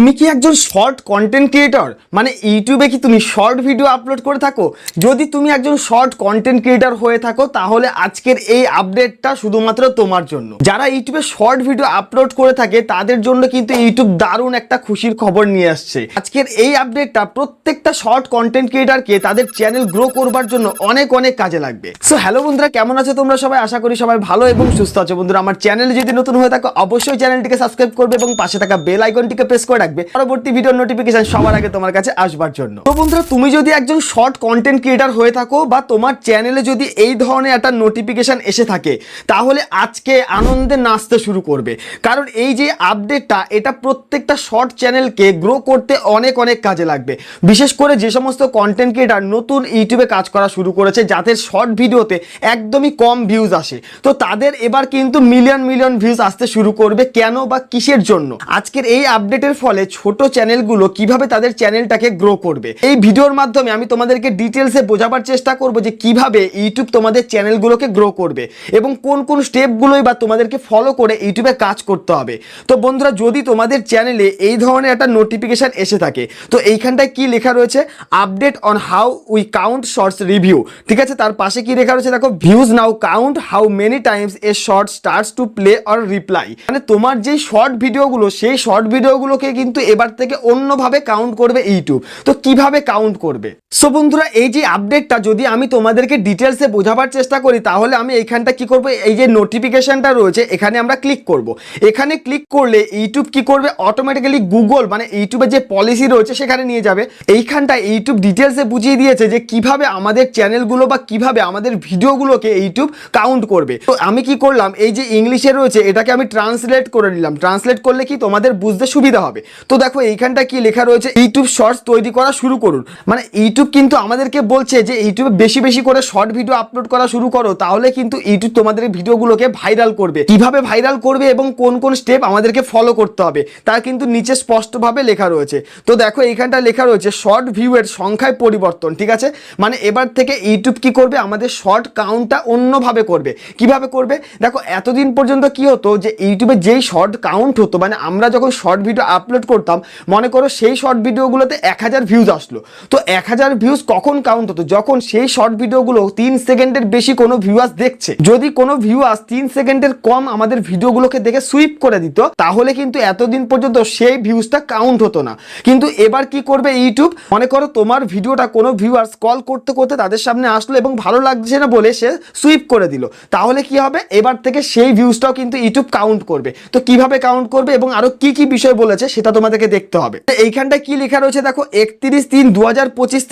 তুমি কি একজন শর্ট কন্টেন্ট ক্রিয়েটর মানে ইউটিউবে কি তুমি শর্ট ভিডিও আপলোড করে থাকো? যদি তুমি একজন শর্ট কন্টেন্ট ক্রিয়েটর হয়ে থাকো, তাহলে আজকের এই আপডেটটা শুধুমাত্র তোমার জন্য। যারা ইউটিউবে শর্ট ভিডিও আপলোড করে থাকে, তাদের জন্য কিন্তু ইউটিউব দারুণ একটা খুশির খবর নিয়ে আসছে। আজকের এই আপডেটটা প্রত্যেকটা শর্ট কন্টেন্ট ক্রিয়েটরকে তাদের চ্যানেল গ্রো করবার জন্য অনেক অনেক কাজে লাগবে। সো হ্যালো বন্ধুরা, কেমন আছো তোমরা সবাই? আশা করি সবাই ভালো এবং সুস্থ আছো। বন্ধুরা, আমার চ্যানেলে যদি নতুন হয়ে থাকো, অবশ্যই চ্যানেলটিকে সাবস্ক্রাইব করবে এবং পাশে থাকা বেল আইকনটিকে প্রেস করে রাখবে পরবর্তী ভিডিওর নোটিফিকেশন সবার আগে তোমার কাছে আসবার জন্য। তো বন্ধুরা, তুমি যদি একজন শর্ট কন্টেন্ট ক্রিয়েটার হয়ে থাকো বা তোমার চ্যানেলে যদি এই ধরনের একটা নোটিফিকেশন এসে থাকে, তাহলে আজকে আনন্দে নাচতে শুরু করবে। কারণ এই যে আপডেটটা এটা প্রত্যেকটা শর্ট চ্যানেলকে গ্রো করতে অনেক অনেক কাজে লাগবে। বিশেষ করে যে সমস্ত কন্টেন্ট ক্রিয়েটার নতুন ইউটিউবে কাজ করা শুরু করেছে, যাদের শর্ট ভিডিওতে একদমই কম ভিউজ আসে। তো তাদের এবার কিন্তু মিলিয়ন মিলিয়ন ভিউজ আসতে শুরু করবে কেন বা কিসের জন্য? আজকের এই আপডেটের ফলে ছোট চ্যানেলগুলো কীভাবে তাদের চ্যানেলটাকে গ্রো করবে? এই ভিডিওর মাধ্যমে আমি তোমাদেরকে ডিটেলসে বোঝাবার চেষ্টা করব যে কীভাবে ইউটিউব তোমাদের চ্যানেলগুলোকে গ্রো করবে এবং কোন কোন স্টেপগুলোই বা তোমাদেরকে ফলো করে ইউটিউবে কাজ করতে হবে। তো বন্ধুরা, যদি তোমাদের চ্যানেলে এই ধরনের একটা নোটিফিকেশন এসে থাকে, তো এইখানটায় কি লেখা রয়েছে? Update on how we count shorts review ঠিক আছে? তার পাশে কি লেখা রয়েছে? দেখো views now count how many times a short starts to play or replay মানে তোমার যে শর্ট ভিডিওগুলো সেই শর্ট ভিডিওগুলোকে কিন্তু এবার থেকে অন্যভাবে কাউন্ট করবে ইউটিউব তো কীভাবে কাউন্ট করবে? সো বন্ধুরা, এই যে আপডেটটা যদি আমি তোমাদেরকে ডিটেলসে বোঝাবার চেষ্টা করি, তাহলে আমি এইখানটা কি করব? এই যে নোটিফিকেশনটা রয়েছে, এখানে আমরা ক্লিক করব। এখানে ক্লিক করলে ইউটিউব কি করবে? অটোমেটিক্যালি গুগল মানে ইউটিউবের যে পলিসি রয়েছে, সেখানে নিয়ে যাবে। এইখানটা ইউটিউব ডিটেলসে বুঝিয়ে দিয়েছে যে কীভাবে আমাদের চ্যানেলগুলো বা কীভাবে আমাদের ভিডিওগুলোকে ইউটিউব কাউন্ট করবে। তো আমি কি করলাম? এই যে ইংলিশে রয়েছে, এটাকে আমি ট্রান্সলেট করে নিলাম। ট্রান্সলেট করলে কি তোমাদের বুঝতে সুবিধা হবে। তো দেখো এইখানটা কি লেখা রয়েছে ইউটিউব শর্টস তৈরি করা শুরু করুন। মানে ইউটিউব কিন্তু আমাদেরকে বলছে যে ইউটিউবে বেশি বেশি করে শর্ট ভিডিও আপলোড করা শুরু করো, তাহলে কিন্তু ইউটিউব তোমাদের ভিডিওগুলোকে ভাইরাল করবে। কীভাবে ভাইরাল করবে এবং কোন কোন স্টেপ আমাদেরকে ফলো করতে হবে, তা কিন্তু নিচে স্পষ্টভাবে লেখা রয়েছে। তো দেখো এইখানটা লেখা রয়েছে শর্ট ভিউয়ের সংখ্যায় পরিবর্তন, ঠিক আছে? মানে এবার থেকে ইউটিউব কি করবে, আমাদের শর্ট কাউন্টটা অন্যভাবে করবে। কীভাবে করবে? দেখো এতদিন পর্যন্ত কি হতো যে ইউটিউবে যেই শর্ট কাউন্ট হতো মানে আমরা যখন শর্ট ভিডিও আপলোড করতাম, মনে করো সেই শর্ট ভিডিওগুলোতে এক হাজার ভিউজ আসলো। তো এক হাজার ভিউজ কখন কাউন্ট হতো? যখন সেই শর্ট ভিডিওগুলো তিন সেকেন্ডের বেশি কোনো ভিউয়ার্স দেখছে, যদি কোনো ভিউয়ার্স তিন সেকেন্ডের কম আমাদের ভিডিওগুলোকে দেখে সুইপ করে দিত, তাহলে কিন্তু এতদিন পর্যন্ত সেই ভিউজটা কাউন্ট হতো না। কিন্তু এবার কি করবে ইউটিউব মনে করো তোমার ভিডিওটা কোনো ভিউয়ার্স কল করতে করতে তাদের সামনে আসলো এবং ভালো লাগছে না বলে সে সুইপ করে দিল। তাহলে কি হবে? এবার থেকে সেই ভিউজটাও কিন্তু ইউটিউব কাউন্ট করবে। তো কীভাবে কাউন্ট করবে এবং আরও কি কি বিষয় বলেছে সেটা তোমাদেরকে দেখতে হবে। এইখানটায় কি লেখা রয়েছে দেখো, একত্রিশ তিন দু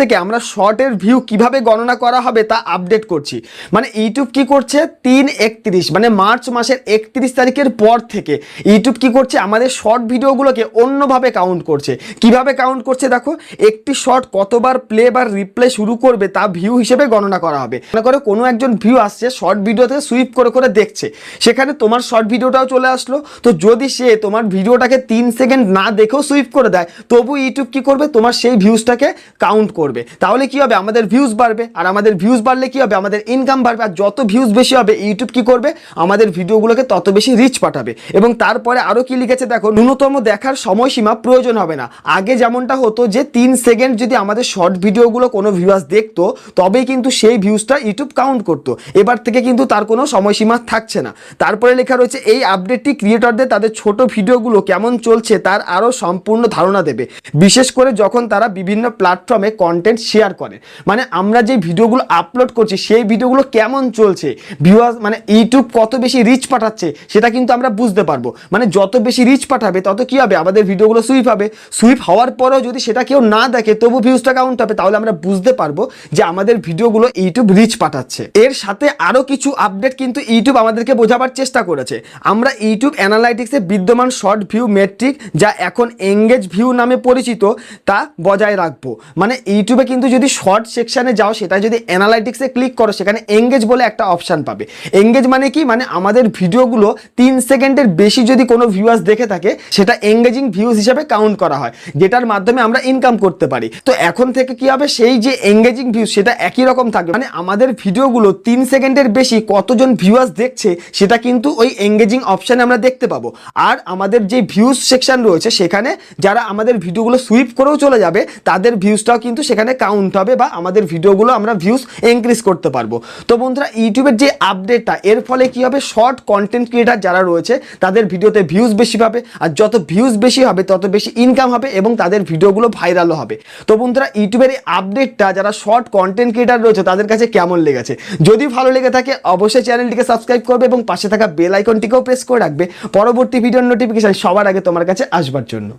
থেকে আমরা শর্টের ভিউ কীভাবে গণনা করা হবে তা আপডেট করছি। মানে ইউটিউব কি করছে? তিন একত্রিশ মানে মার্চ মাসের একত্রিশ তারিখের পর থেকে ইউটিউব কি করছে? আমাদের শর্ট ভিডিওগুলোকে অন্যভাবে কাউন্ট করছে। কীভাবে কাউন্ট করছে দেখো, একটি শর্ট কতবার প্লে বা রিপ্লে শুরু করবে তা ভিউ হিসেবে গণনা করা হবে। মনে করো কোনো একজন ভিউ আসছে, শর্ট ভিডিও থেকে সুইপ করে করে দেখছে। সেখানে তোমার শর্ট ভিডিওটাও চলে আসলো। তো যদি সে তোমার ভিডিওটাকে তিন সেকেন্ড না দেখেও সুইপ করে দেয়। তবু ইউটিউব কি করবে? তোমার সেই ভিউজটাকে কাউন্ট করবে। তাহলে কি হবে? আমাদের ভিউজ বাড়বে। আর আমাদের ভিউজ বাড়লে কি হবে? আমাদের ইনকাম বাড়বে। আর যত ভিউজ বেশি হবে ইউটিউব কি করবে? আমাদের ভিডিওগুলোকে তত বেশি রিচ পাঠাবে। এবং তারপরে আরও কি লিখেছে দেখো, ন্যূনতম দেখার সময়সীমা প্রয়োজন হবে না। আগে যেমনটা হতো যে তিন সেকেন্ড যদি আমাদের শর্ট ভিডিওগুলো কোনো ভিউয়ার্স দেখতো, তবেই কিন্তু সেই ভিউজটা ইউটিউব কাউন্ট করতো। এবার থেকে কিন্তু তার কোনো সময়সীমা থাকছে না। তারপরে লেখা রয়েছে, এই আপডেটটি ক্রিয়েটরদের তাদের ছোট ভিডিওগুলো কেমন চলছে তার আরও সম্পূর্ণ ধারণা দেবে। বিশেষ করে যখন তারা বিভিন্ন প্ল্যাটফর্মে কন্টেন্ট শেয়ার করে। মানে আমরা যে ভিডিওগুলো আপলোড করছি, সেই ভিডিওগুলো কেমন চলছে? ভিউয়ার্স মানে ইউটিউব কত বেশি রিচ পাঠাচ্ছে, সেটা কিন্তু আমরা বুঝতে পারব। মানে যত বেশি রিচ পাঠাবে, তত কি হবে? আমাদের ভিডিওগুলো সুইপ হবে। সুইপ হওয়ার পরেও যদি সেটা কেউ না দেখে, তবু ভিউজটা কাউন্ট হবে, তাহলে আমরা বুঝতে পারব যে আমাদের ভিডিওগুলো ইউটিউব রিচ পাঠাচ্ছে। এর সাথে আরও কিছু আপডেট কিন্তু ইউটিউব আমাদেরকে বোঝাবার চেষ্টা করেছে। আমরা ইউটিউব অ্যানালাইটিক্সে বিদ্যমান শর্ট ভিউ মেট্রিক যা এখন এঙ্গেজ ভিউ নামে পরিচিত, তা বজায় রাখব। মানে ইউটিউবে কিন্তু যদি শর্ট সেকশানে যাও সেটা যদি অ্যানালাইটিক্সে ক্লিক করো, সেখানে এঙ্গেজ বলে একটা অপশান পাবে। এঙ্গেজ মানে কি? মানে আমাদের ভিডিওগুলো তিন সেকেন্ডের বেশি যদি কোনো ভিউয়ার্স দেখে থাকে, সেটা এঙ্গেজিং ভিউজ হিসেবে কাউন্ট করা হয়, যেটার মাধ্যমে আমরা ইনকাম করতে পারি। তো এখন থেকে কি হবে? সেই যে এঙ্গেজিং ভিউজ সেটা একই রকম থাকবে। মানে আমাদের ভিডিওগুলো তিন সেকেন্ডের বেশি কতজন ভিউয়ার্স দেখছে, সেটা কিন্তু ওই এঙ্গেজিং অপশানে আমরা দেখতে পাবো। আর আমাদের যে ভিউজ সেকশন রয়েছে সেখানে যারা আমাদের ভিডিওগুলো সুইপ করেও চলে যাবে, তাদের ভিউজটাও কিন্তু সেখানে কাউন্ট হবে বা আমাদের ভিডিওগুলো আমরা ভিউজ ইনক্রিজ করতে পারব। তো বন্ধুরা, ইউটিউবের যে আপডেটটা এর ফলে কি হবে? শর্ট কন্টেন্ট ক্রিয়েটার যারা রয়েছে, তাদের ভিডিওতে ভিউজ বেশি পাবে, আর যত ভিউজ বেশি হবে, তত বেশি ইনকাম হবে এবং তাদের ভিডিওগুলো ভাইরালও হবে। তো বন্ধুরা, ইউটিউবের এই আপডেটটা যারা শর্ট কন্টেন্ট ক্রিয়েটার রয়েছে, তাদের কাছে কেমন লেগেছে? যদি ভালো লেগে থাকে, অবশ্যই চ্যানেলটিকে সাবস্ক্রাইব করবে এবং পাশে থাকা বেল আইকনটিকেও প্রেস করে রাখবে। পরবর্তী ভিডিওর নোটিফিকেশন সবার আগে তোমার কাছে আসবার জন্য।